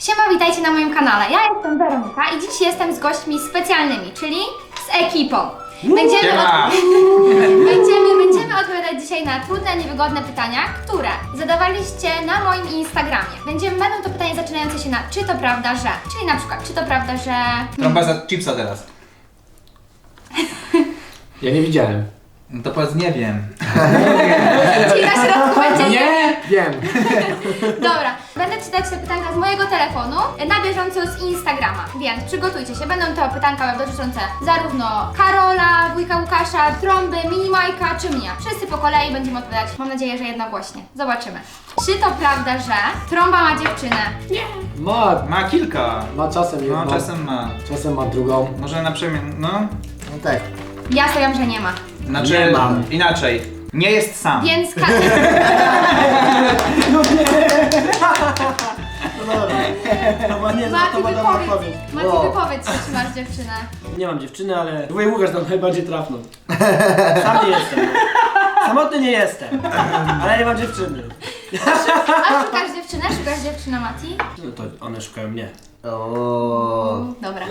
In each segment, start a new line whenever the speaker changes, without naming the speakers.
Siema, witajcie na moim kanale. Ja jestem Weronika i dziś jestem z gośćmi specjalnymi, czyli z ekipą. Będziemy, od... będziemy, będziemy odpowiadać dzisiaj na trudne, niewygodne pytania, które zadawaliście na moim Instagramie. Będziemy, będą to pytania zaczynające się na czy to prawda, że. Czyli na przykład, czy to prawda, że...
Trąba za chipsa teraz.
Ja nie widziałem.
No to powiedz nie wiem.
Czyli na środku będzie
Nie! Wiem.
Dobra, będę czytać te pytanka z mojego telefonu na bieżąco z Instagrama, więc przygotujcie się. Będą to pytanka dotyczące zarówno Karola, wujka Łukasza, trąby, minimajka czy mnie. Wszyscy po kolei będziemy odpowiadać, mam nadzieję, że jednogłośnie. Zobaczymy. Czy to prawda, że trąba ma dziewczynę?
Ma,
Ma kilka.
ma czasem jedną,
No czasem ma.
czasem ma drugą.
Może na przemian. No.
No tak.
Ja stawiam, że nie ma.
Znaczy
Nie mam.
inaczej. Nie jest sam.
Więc ka-
No bo nie,
Mati,
to ma dobrą
wypowiedz,
odpowiedź.
Mati,
O.
wypowiedz czy masz dziewczynę.
Nie mam dziewczyny, ale dwójek Łukasz tam najbardziej trafną. Sam nie jestem. Samotny nie jestem, ale nie mam dziewczyny.
A szukasz dziewczynę? Szukasz dziewczynę, Mati?
No to one szukają mnie.
Dobra.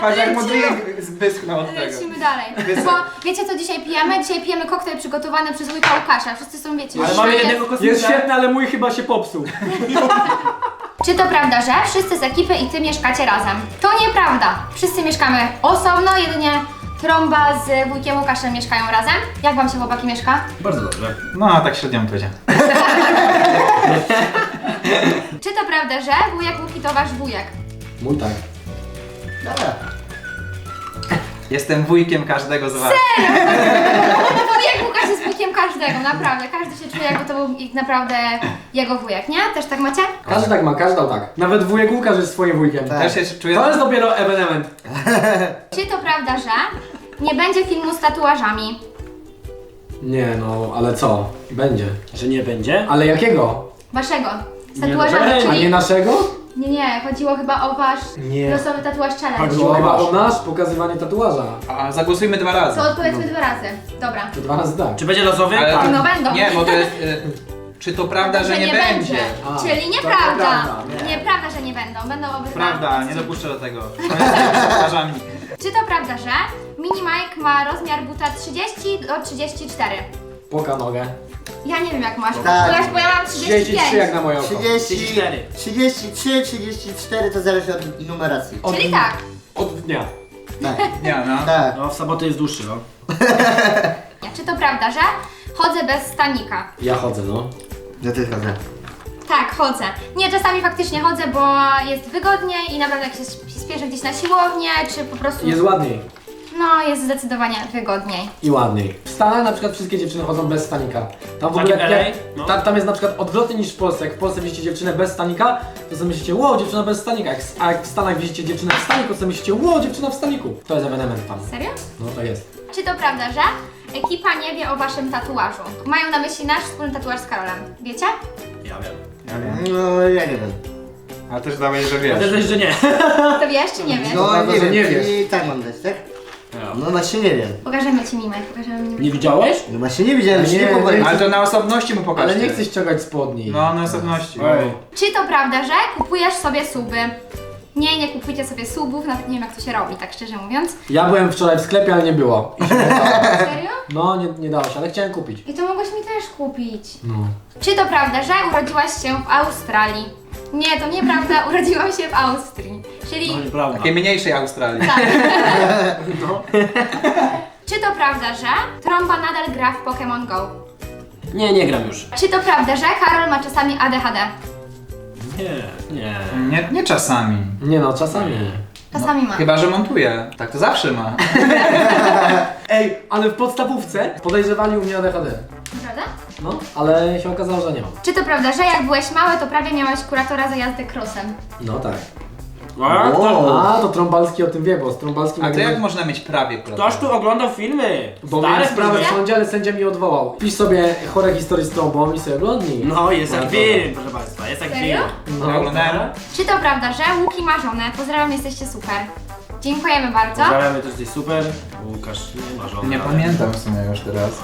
Patrz jak mu drink zbysknął od tego.
Lecimy dalej. Bo wiecie co dzisiaj pijemy? Dzisiaj pijemy koktajl przygotowany przez wujka Łukasza. Wszyscy są, wiecie,
Ale
już
mamy
jest-
jednego
Jest
kosmita.
świetny, ale mój chyba się popsuł.
Czy to prawda, że wszyscy z ekipy i ty mieszkacie razem? To nieprawda. Wszyscy mieszkamy osobno, jedynie Trąba z wujkiem Łukaszem mieszkają razem. Jak wam się chłopaki mieszka?
Bardzo dobrze.
No tak średnio bym powiedział.
Czy to prawda, że wujek Łuki to wasz wujek?
Mój tak.
Dobra.
Jestem wujkiem każdego z was.
Wujek Łukasz jest wujkiem każdego, naprawdę. Każdy się czuje jakby to był ich- naprawdę jego wujek, nie? Też tak macie?
Każdy tak ma, każdy tak. Nawet wujek Łukasz jest swoim wujkiem.
Tak.
Też się czuję.
To jest dopiero ewenement.
Czy to prawda, że nie będzie filmu z tatuażami?
Nie no, ale co? Będzie.
Że nie będzie?
Ale jakiego?
Waszego. Z
Nie,
tatuażami,
no,
A nie
czyli...
naszego?
Nie, nie, chodziło chyba o wasz
Nie.
losowy tatuaż challenge.
Chodziło chyba o nasz pokazywanie tatuaża.
A zagłosujmy dwa razy.
To odpowiedzmy dwa razy. Dobra.
To dwa razy tak.
Czy będzie losowy?
Ale-
Tak.
No będą.
Nie, bo to jest. Y, czy to prawda, że nie, będzie?
A,
Czyli
to
nieprawda.
nieprawda, nie.
Nieprawda, że nie będą. Będą obydwa.
Prawda, nie dopuszczę do tego. Przepraszam.
Czy to prawda, że Mini Mike ma rozmiar buta 30 do 34?
Poka nogę.
Ja nie wiem jak masz.
Tak.
Bo ja, bo ja mam 35.
33 jak na moje oko.
30,
34.
33, 34 to zależy od numeracji.
Od,
Czyli tak.
Od dnia.
Tak.
Nie, no.
Tak.
No w sobotę jest dłuższy, no.
Czy to prawda, że chodzę bez stanika?
Ja chodzę, no.
Ja też chodzę.
Tak, chodzę. Nie, czasami faktycznie chodzę, bo jest wygodniej i naprawdę jak się spieszę gdzieś na siłownię, czy po prostu...
Jest ładniej.
No, jest zdecydowanie wygodniej.
I ładniej. W Stanach na przykład wszystkie dziewczyny chodzą bez stanika. Tam w
Takim
ogóle
LA?
jak,
No.
tam, tam jest na przykład odwrotnie niż w Polsce. Jak w Polsce widzicie dziewczynę bez stanika, to sobie myślicie, wow, dziewczyna bez stanika. Jak, a jak w Stanach widzicie dziewczynę w staniku, to sobie myślicie, wow, dziewczyna w staniku. To jest ewenement tam.
Serio?
No to jest.
Czy to prawda, że ekipa nie wie o waszym tatuażu? Mają na myśli nasz wspólny tatuaż z Karolem. Wiecie?
Ja wiem.
Ja wiem.
No ja nie wiem.
A też dawaj, że
Ja
wiesz.
też myślę, że nie.
To wiesz czy nie wiesz?
No
prawda, że
wiem,
nie
czyli tak mam dać, tak? No właśnie nie wiem.
Pokażemy ci mimę, pokażemy mimę.
Nie widziałeś?
No właśnie nie widziałem, nie
nie,
powiem.
Ale to na osobności mu pokażcie.
Ale nie chcesz ściągać spodni.
No, na osobności.
Ej.
Czy to prawda, że kupujesz sobie suby? Nie, nie kupujcie sobie subów, nawet nie wiem jak to się robi, tak szczerze mówiąc.
Ja byłem wczoraj w sklepie, ale nie było.
Serio?
No, nie, nie dało się, ale chciałem kupić.
I to mogłeś mi też kupić.
No.
Czy to prawda, że urodziłaś się w Australii? Nie, to nieprawda, urodziłam się w Austrii. Czyli
No nieprawda.
Takiej mniejszej Australii.
tak.
No.
Czy to prawda, że Trąba nadal gra w Pokémon Go?
Nie, nie gram już.
Czy to prawda, że Karol ma czasami ADHD?
Nie, nie.
Nie, nie czasami.
Nie no, czasami.
Czasami ma.
Chyba, że montuje. Tak to zawsze ma.
Ej, ale w podstawówce podejrzewali u mnie ADHD.
Prawda?
No, ale się okazało, że nie mam.
Czy to prawda, że jak byłeś mały, to prawie miałeś kuratora za jazdę crossem?
No tak.
A, kto,
A, to Trąbalski o tym wie, bo z Trąbalskim...
A to
jak
można mieć prawie
ktoś tu oglądał filmy.
Bo miałem sprawę w
filmy.
sądzie, ale sędzia mi odwołał. Pisz sobie chore historie z trąbą i sobie oglądnij.
No, jest jak
No,
film, proszę państwa, jest jak
Serio?
film.
Ja oglądałem.
Czy to prawda, że Łuki ma żonę? Pozdrawiam, jesteście super. Dziękujemy bardzo.
Pozdrawiamy też jesteś super. Łukasz nie ma żony.
Nie
ale-
pamiętam w sumie już teraz.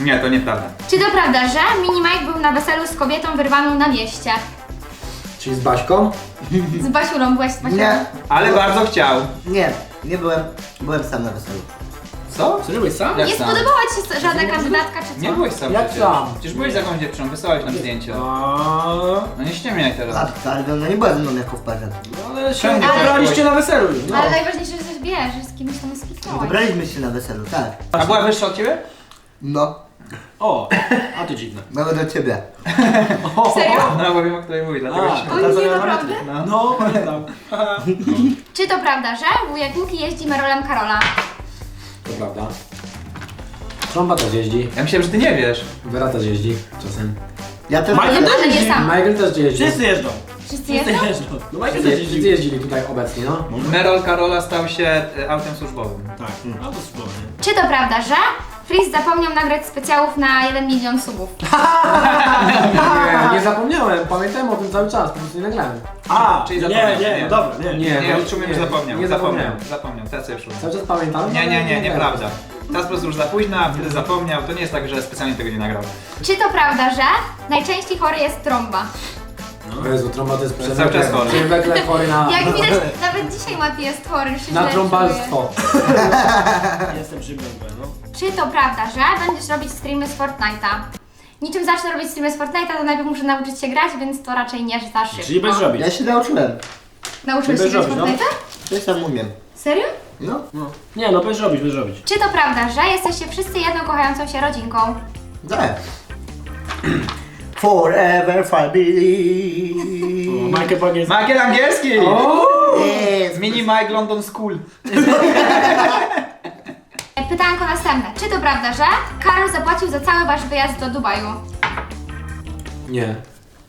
Nie, to nieprawda.
Czy to prawda, że Mini Mike był na weselu z kobietą wyrwaną na mieście?
Czyli z Baśką?
Z Basiulą, byłeś z Basiulą?
Nie,
Ale bardzo chciał.
nie, nie byłem, byłem sam na weselu.
Co?
Co, byłeś sam?
Jak
Nie
sam?
spodobała ci się żadna kandydatka, czy co?
Nie byłeś sam
Jak
przecież.
sam?
Przecież byłeś z jakąś dziewczyną, wysłałeś nam zdjęcie.
Aaaa.
No nie ściemniaj teraz.
A, ale ona nie była ze mną jako w parze.
No ale się
nie
wybraliście na weselu. No.
Ale najważniejsze, że coś wiesz, że z kimś tam spotkałaś.
Wybraliśmy się na weselu, tak.
A była wyższa od ciebie?
No,
O, a to dziwne.
nawet do ciebie.
Serio?
No bo wiem o której mówi, dlatego
A,
się...
Oj, nie, naprawdę?
metry.
No.
No, pamiętam.
Czy to prawda, że wujek Łuki jeździ Merolem Karola?
To prawda. Trąba też jeździ,
Ja myślałem, że ty nie wiesz.
Wera też jeździ czasem.
Ja też
Michael
Ale nie sam.
Michael też jeździ.
Wszyscy jeżdżą.
Wszyscy
Wszyscy
jeżdżą?
jeżdżą. No Michael
Wszyscy, jeździli tutaj obecni, no.
Merol Karola stał się e, autem służbowym.
Tak, a to spokojnie.
Czy to prawda, że Freeze zapomniał nagrać specjałów na 1 milion subów?
Nie, nie zapomniałem, pamiętałem o tym cały czas, po prostu nie nagrałem.
A,
Czyli
nie,
zapomniał,
nie,
nie.
no dobra, nie.
Nie.
Nie, już
nie,
że zapomniał.
nie
zapomniał.
zapomniałem.
Zapomniał, teraz już.
Cały czas pamiętam.
Nie, nie, nie, nieprawda. Teraz po prostu już za późno, a wtedy zapomniał. To nie jest tak, że specjalnie tego nie nagrał.
Czy to prawda, że najczęściej chory jest trąba?
O Jezu, trąba to jest
Cały
przewlekle,
czas chory.
przewlekle chory na,
Jak widać, nawet dzisiaj Mati jest chory, już się
na
źle
trąbalstwo.
Jestem przygnęby, no.
Czy to prawda, że będziesz robić streamy z Fortnite'a? Niczym zacznę robić streamy z Fortnite'a, to najpierw muszę nauczyć się grać, więc to raczej nie za szybko.
Czyli będziesz robić.
Ja się nauczyłem.
Nauczyłeś się
Będziesz
grać w
robić, no.
Fortnite'a?
Coś tam umiem.
Serio?
No.
Nie, no będziesz robić, będziesz robić.
Czy to prawda, że jesteście wszyscy jedną kochającą się rodzinką?
Tak. Forever family.
Michael po angielsku.
Michael Angielski! Mini Mike London School.
Pytanko następne. Czy to prawda, że Karol zapłacił za cały wasz wyjazd do Dubaju?
Nie.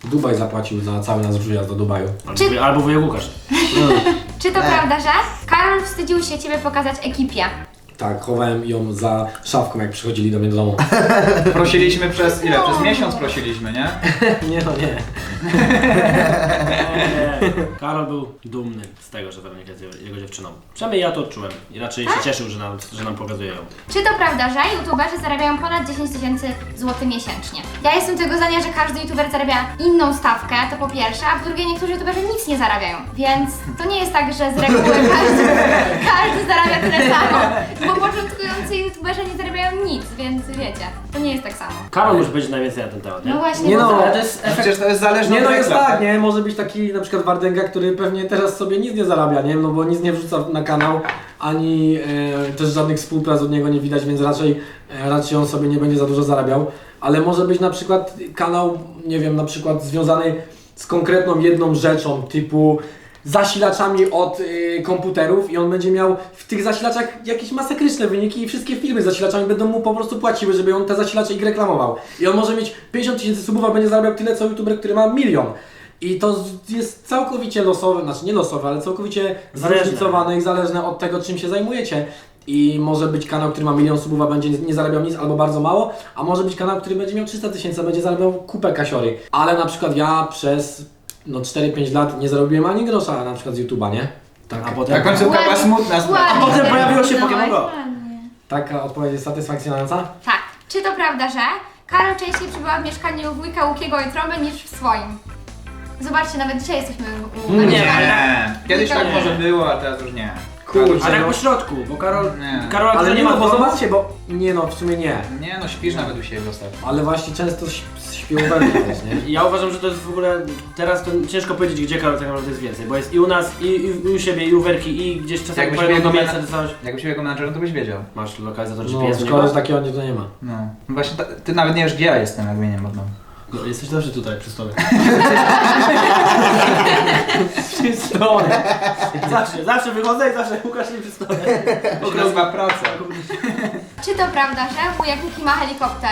Dubaj zapłacił za cały nasz przyjazd do Dubaju.
Czy-
Albo, albo wujek Łukasz.
Czy to prawda, że Karol wstydził się ciebie pokazać ekipie?
Tak, chowałem ją za szafką, jak przychodzili do mnie do domu.
Prosiliśmy przez ile? Przez miesiąc prosiliśmy, nie?
nie, no nie.
Nie. Karol był dumny z tego, że Weronika jest jego- jego dziewczyną. Przynajmniej ja to odczułem i raczej się cieszył, że nam, że nam pokazuje ją.
Czy to prawda, że youtuberzy zarabiają ponad 10 tysięcy złotych miesięcznie? Ja jestem tego zdania, że każdy youtuber zarabia inną stawkę, to po pierwsze, a po drugie niektórzy youtuberzy nic nie zarabiają. Więc to nie jest tak, że z reguły każdy, każdy zarabia tyle samo. Bo początkujący youtuberzy nie zarabiają nic, więc wiecie, to nie jest tak samo.
Karol może powiedzieć najwięcej na ten temat, nie?
No właśnie,
Nie
bo
no,
to-
jest efekt
Przecież to jest
Nie no jest
reklam,
tak, nie? Może być taki na przykład Wardęga, który pewnie teraz sobie nic nie zarabia, nie? No bo nic nie wrzuca na kanał, ani e, też żadnych współprac od niego nie widać, więc raczej, e, raczej on sobie nie będzie za dużo zarabiał. Ale może być na przykład kanał, nie wiem, na przykład związany z konkretną jedną rzeczą, typu zasilaczami od y, komputerów i on będzie miał w tych zasilaczach jakieś masakryczne wyniki i wszystkie firmy z zasilaczami będą mu po prostu płaciły, żeby on te zasilacze ich reklamował. I on może mieć 50 tysięcy subów, a będzie zarabiał tyle co youtuber, który ma milion. I to jest całkowicie losowe, znaczy nie losowe, ale całkowicie
Zależne.
zróżnicowane i zależne od tego, czym się zajmujecie. I może być kanał, który ma milion subów, a będzie nie zarabiał nic albo bardzo mało, a może być kanał, który będzie miał 300 tysięcy, a będzie zarabiał kupę kasiory. Ale na przykład ja przez no 4-5 lat nie zarobiłem ani grosza na przykład z YouTube'a, nie? Tak,
A potem-
Ta końcówka była smutna. smutna.
Ładnie
potem pojawiło się Pokémon Go.
taka odpowiedź jest satysfakcjonująca?
Tak. Czy to prawda, że Karol częściej przebywa w mieszkaniu wujka Łukiego i Trąby niż w swoim? Zobaczcie, nawet dzisiaj jesteśmy u, u
Nie.
Kiedyś tak
Nie.
może było, a teraz już nie.
Kurczę.
Ale tak
no.
po środku, bo Karol...
Nie.
Karol,
Ale nie
ma
no, bo zobaczcie, bo nie no, w sumie nie.
Nie no, śpisz nawet u siebie ostatnio.
Ale właśnie często śp- śpią we mnie też, nie?
Ja uważam, że to jest w ogóle, teraz to ciężko powiedzieć, gdzie Karol tak naprawdę jest więcej, bo jest i u nas, i, i u siebie, i u Werki, i gdzieś czasami
Jakbyś miał
miejsca,
na-
coś.
Jakbyś był jego menadżerem, to byś wiedział.
Masz lokalizator
No,
GPS u niego?
takiego nie, to nie ma.
No. Właśnie ta, ty nawet nie wiesz, gdzie ja jestem, jak mnie nie ma w domu.
No, jesteś zawsze tutaj, przy stole.
Przy stole.
zawsze, zawsze wychodzę i zawsze Łukasz nie przy stole.
Nazywa praca.
Czy to prawda, że wujek Łuki ma helikopter?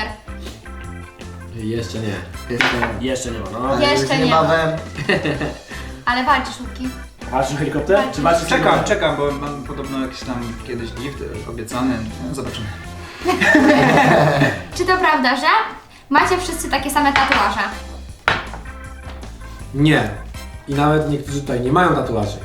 Jeszcze nie.
Jeszcze.
Jeszcze nie ma, no.
Ale
Jeszcze nie ma.
niebawem.
Ale walczysz Łuki.
Walczysz o helikopter? Czy walczysz
Czekam,
helikopter?
czekam, bo mam podobno jakiś tam kiedyś gift obiecany. No, zobaczymy.
Czy to prawda, że macie wszyscy takie same tatuaże?
Nie. I nawet niektórzy tutaj nie mają tatuaży.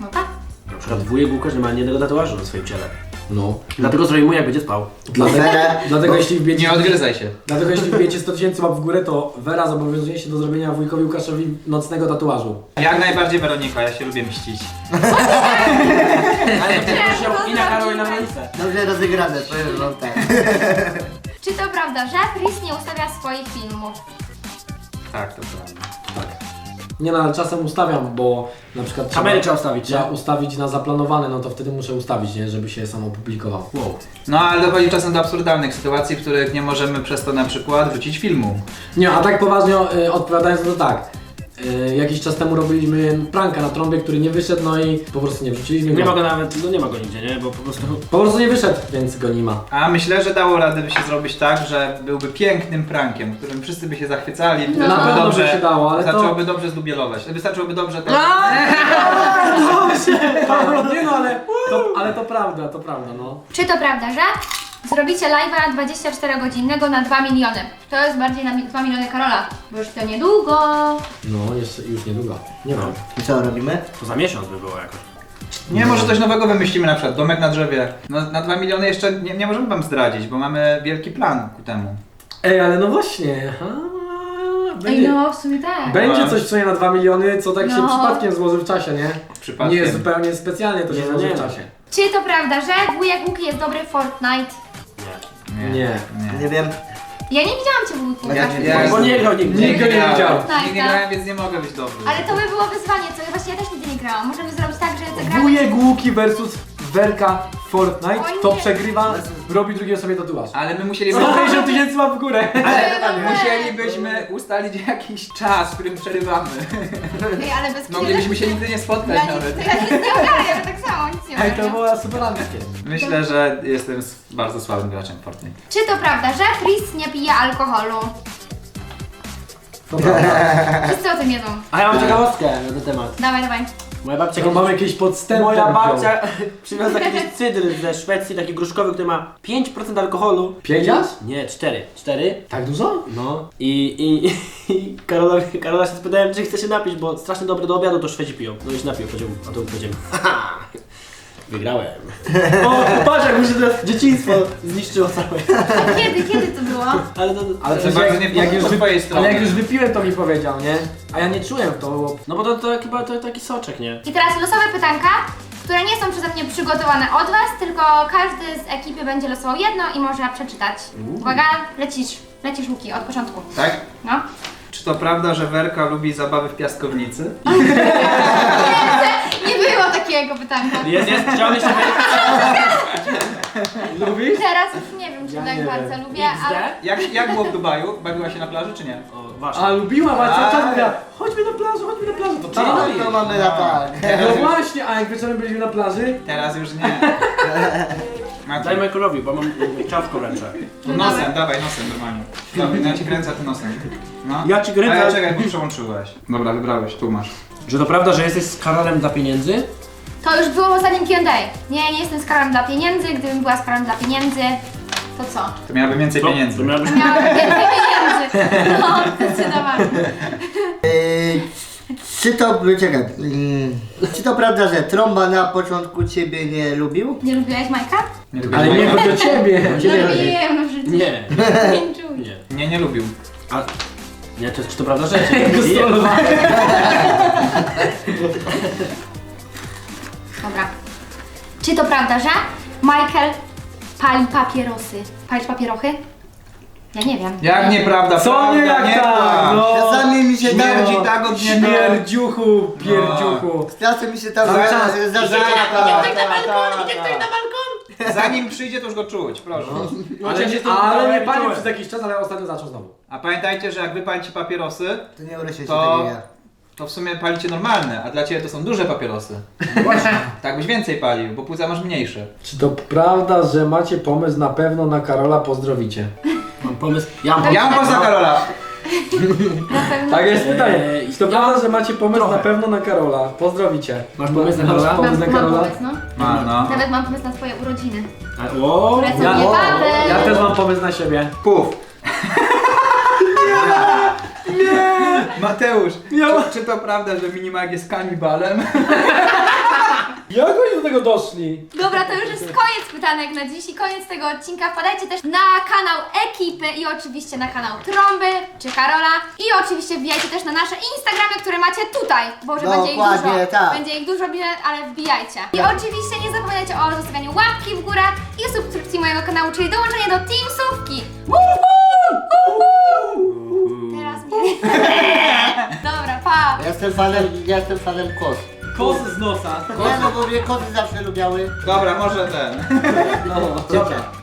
No tak.
Na przykład wujek Łukasz nie ma ani jednego tatuażu na swoim ciele.
No.
Dlatego zrobił mu jak będzie spał.
Dlatego, dlatego jeśli wbiecie...
Nie odgryzaj się.
Dlatego jeśli wbijecie 100 tysięcy łap w górę, to Wera zobowiązuje się do zrobienia wujkowi Łukaszowi nocnego tatuażu.
Jak najbardziej Weronika, ja się lubię mścić.
Ale to się i na Karol i na Weronicę.
Dobrze rozegrane, powiem wam tak.
Czy to prawda, że Chris nie ustawia swoich filmów?
Tak, to prawda.
Tak. Nie no, ale czasem ustawiam, bo na przykład
Kamery trzeba ustawić,
trzeba
nie?
ustawić na zaplanowane, no to wtedy muszę ustawić, nie, żeby się samo publikował.
Wow.
No ale dochodzi czasem do absurdalnych sytuacji, w których nie możemy przez to na przykład wrzucić filmu.
Nie, a tak poważnie y, odpowiadając, to tak. Y, jakiś czas temu robiliśmy pranka na trąbie, który nie wyszedł, no i po prostu nie wrzuciliśmy
Nie
go.
ma go nawet, no nie ma go nigdzie, nie? Bo po prostu...
Po prostu nie wyszedł, więc go nie ma.
A myślę, że dało radę by się zrobić tak, że byłby pięknym prankiem, którym wszyscy by się zachwycali,
No.
Na pewno
dobrze,
by się dało, ale to-
wystarczyłoby dobrze zdubielować. Wystarczyłoby dobrze to...
nie no, ale to, ale to prawda, to prawda, no.
Czy to prawda, że zrobicie live'a 24-godzinnego na 2 miliony? To jest bardziej na mi- 2 miliony Karola, bo już to niedługo.
No, jeszcze, już niedługo. Nie wiem.
I co robimy?
To za miesiąc by było jakoś.
Nie, może coś nowego wymyślimy, na przykład domek na drzewie. No, na 2 miliony jeszcze nie, nie możemy wam zdradzić, bo mamy wielki plan ku temu.
Ej, ale no właśnie.
Ej
będzie,
no, w sumie tak.
będzie
No.
coś w sumie na 2 miliony, co tak się
No.
przypadkiem złoży w czasie, nie?
Przypadkiem.
Nie zupełnie specjalnie to się
Nie, no
złoży
nie.
w czasie.
Czy to prawda, że wujek Łuki jest dobry w Fortnite?
Nie.
Nie.
nie.
Nie wiem.
Ja nie widziałam cię wujku.
Ja
tak.
nie
Ja-
Bo nie grał nigdy.
Nie
grałem.
widział.
Nigdy nie grałem, więc nie mogę być dobry.
Ale to by było wyzwanie, co właśnie ja też nigdy nie grałam. Możemy zrobić tak, że zagramy...
Wujek Łuki versus Werka Fortnite, to
nie.
przegrywa, robi drugiej osobie tatuaż.
Ale my musielibyśmy...
150 tysięcy łap w górę.
Ale musielibyśmy ustalić jakiś czas, w którym przerywamy.
Ej, ale bez
Moglibyśmy się nigdy nie spotkać
ja
nawet.
Ja nic nie ogarniam, ja tak nie
Ej, to było super ambickie.
Myślę, że jestem s- bardzo słabym graczem w Fortnite.
Czy to prawda, że Chris nie pije alkoholu?
To prawda.
Wszyscy o tym wiedzą.
A ja mam ciekawostkę na ten temat.
Dawaj, dawaj.
Moja babcia
Tylko mam jakieś podstępy.
Moja babcia przywiozła kiedyś cydr ze Szwecji, taki gruszkowy, który ma 5% alkoholu.
Pięciaż?
Nie, 4. 4?
Tak dużo?
No. I, i, i Karola, Karola się spytałem, czy chce się napić, bo strasznie dobre do obiadu to Szwedzi piją. No i się napił, powiedział, a to powiedziałem, haha, wygrałem. O, patrz jak mi się to dzieciństwo zniszczyło całe.
A kiedy, kiedy to było?
Ale to,
Ale
To bardzo
jak,
nie
jak, już
twojej
ale jak już wypiłem, to mi powiedział, nie? A ja nie czułem to.
no bo to, to chyba to taki soczek, nie?
I teraz losowe pytanka, które nie są przeze mnie przygotowane od Was, tylko każdy z ekipy będzie losował jedno i może przeczytać. Uwaga, lecisz, lecisz Łuki od początku.
Tak?
No.
Czy to prawda, że Werka lubi zabawy w piaskownicy?
Nie pytanka.
Jest, jest, chciałem jeszcze
Lubisz?
Teraz już nie wiem, czy
Ja
tak
nie
bardzo
wiem.
lubię, ale...
XD?
Jak, jak było w Dubaju? Bawiła się na plaży czy nie?
O, właśnie.
A lubiłam, a cały
A.
czas mówiła, chodźmy na plażę, chodźmy na plażę. To
Czyli
tak.
no to mamy na tak.
No właśnie, a jak wieczorem byliśmy na plaży,
Teraz już nie.
Daj Michaelowi, bo mam ręce.
to nosem, dawaj nosem normalnie. Dobra, no ja ci kręcę, a ty nosem. No.
Ja ci kręcę.
Ale czekaj, bo przełączyłeś. Dobra, wybrałeś, tu masz.
Że to prawda, że jesteś z Karolem dla pieniędzy?
To już było w ostatnim Q&A. Nie, nie jestem z Karolem dla pieniędzy, gdybym była z Karolem dla pieniędzy, to co?
To miałabym więcej
To-
pieniędzy.
To miałbyś...
Miałabym więcej pieniędzy. No, zdecydowanie.
Yy, czy to, czekaj, yy, czy to prawda, że trąba na początku ciebie nie lubił?
Nie lubiłeś Majka?
Nie lubię
ale nie
Majka.
chodzi o ciebie.
No wiem, no przecież.
Nie.
Nie czuję.
Nie.
Nie, nie lubił.
A... Nie, to czy to prawda, że cię nie.
Dobra. Czy to prawda, że Michael pali papierosy? Palisz papierochy? Ja nie wiem.
Jak nieprawda,
Co
prawda,
nie jak tak? No.
Czasami mi się
Śmierdzi
tam,
tak od niego.
Śmierdziuchu, pierdziuchu.
czasem mi się tam
Cały
za-
czas.
za-
Idzie ktoś na balkon, idzie ktoś
ta- ta-
Zanim przyjdzie, to już go czuć, proszę.
Ale,
się to
ale nie palił przez jakiś czas, ale ostatnio zaczął znowu.
A pamiętajcie, że jak wy palicie papierosy,
To nie urośnie się
To-
tego ja.
To w sumie palicie normalne, a dla ciebie to są duże papierosy. Tak byś więcej palił, bo płuca masz mniejsze.
Czy to prawda, że macie pomysł na pewno na Karola pozdrowicie?
Mam pomysł. Ja mam
Ja mam poza Karola.
Na pewno.
Tak jest pytanie.
Eee,
Czy to
ja
prawda, że macie pomysł
trochę.
na pewno na Karola? Pozdrowicie.
Masz pomysł na
Masz
Karola?
pomysł
Mam,
na
mam
Karola?
pomysł, no.
Ma, no.
Nawet mam pomysł na twoje urodziny.
A, O,
Które są
Ja-
niebawem.
Ja też mam pomysł na siebie.
Puf. Mateusz, czy, czy to prawda, że Minimag jest kanibalem?
Jak oni do tego doszli?
Dobra, to już jest koniec pytanek na dziś i koniec tego odcinka. Wpadajcie też na kanał ekipy i oczywiście na kanał Trąby czy Karola. I oczywiście wbijajcie też na nasze Instagramy, które macie tutaj. Boże, będzie ich
Dokładnie,
dużo.
tak.
Będzie ich dużo, ale wbijajcie. I oczywiście nie zapominajcie o zostawianiu łapki w górę i subskrypcji mojego kanału, czyli dołączenie do Teamsówki. Teraz mnie. Dobra, pa!
Ja jestem fanem, ja jestem fanem kos.
Kosy z nosa.
No, bo mnie koty zawsze lubiały.
Dobra, może ten.
No, dobra.